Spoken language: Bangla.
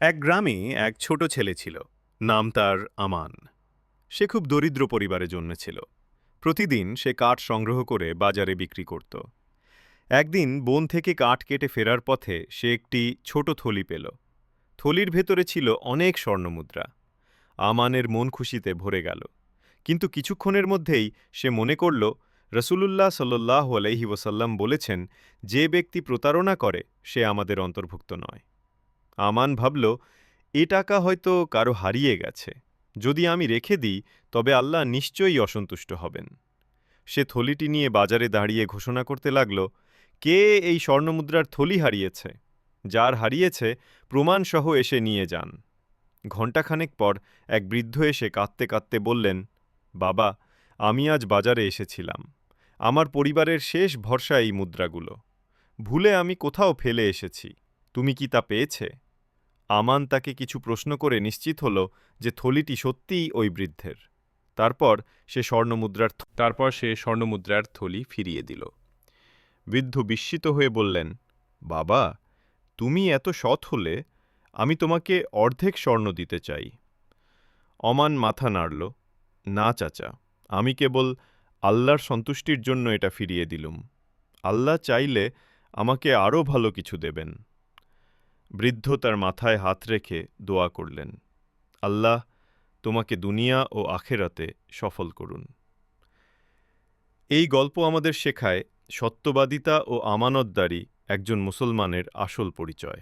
এক গ্রামে এক ছোট ছেলে ছিল, নাম তার আমান। সে খুব দরিদ্র পরিবারে জন্মেছিল। প্রতিদিন সে কাঠ সংগ্রহ করে বাজারে বিক্রি করত। একদিন বন থেকে কাঠ কেটে ফেরার পথে সে একটি ছোট থলি পেল। থলির ভেতরে ছিল অনেক স্বর্ণমুদ্রা। আমানের মন খুশিতে ভরে গেল। কিন্তু কিছুক্ষণের মধ্যেই সে মনে করল, রসুলুল্লাহ সাল্লাহ আলহি ওসাল্লাম বলেছেন, যে ব্যক্তি প্রতারণা করে, সে আমাদের অন্তর্ভুক্ত নয়। আমান ভাবল, এ টাকা হয়তো কারও হারিয়ে গেছে। যদি আমি রেখে দিই, তবে আল্লাহ নিশ্চয়ই অসন্তুষ্ট হবেন। সে থলিটি নিয়ে বাজারে দাঁড়িয়ে ঘোষণা করতে লাগল, কে এই স্বর্ণমুদ্রার থলি হারিয়েছে? যার হারিয়েছে, প্রমাণসহ এসে নিয়ে যান। ঘণ্টাখানেক পর এক বৃদ্ধ এসে কাঁদতে কাঁদতে বললেন, বাবা, আমি আজ বাজারে এসেছিলাম। আমার পরিবারের শেষ ভরসা এই মুদ্রাগুলো। ভুলে আমি কোথাও ফেলে এসেছি। তুমি কি তা পেয়েছে? আমান তাকে কিছু প্রশ্ন করে নিশ্চিত হল যে থলিটি সত্যিই ওই বৃদ্ধের। তারপর সে স্বর্ণমুদ্রার তারপর সে স্বর্ণমুদ্রার থলি ফিরিয়ে দিল। বৃদ্ধ বিস্মিত হয়ে বললেন, বাবা, তুমি এত সৎ হলে আমি তোমাকে অর্ধেক স্বর্ণ দিতে চাই। অমান মাথা নাড়ল, না চাচা, আমি কেবল আল্লাহর সন্তুষ্টির জন্য এটা ফিরিয়ে দিলুম। আল্লাহ চাইলে আমাকে আরও ভালো কিছু দেবেন। বৃদ্ধ তার মাথায় হাত রেখে দোয়া করলেন, আল্লাহ, তোমাকে দুনিয়া ও আখেরাতে সফল করুন। এই গল্প আমাদের শেখায় সত্যবাদিতা ও আমানতদারি একজন মুসলমানের আসল পরিচয়।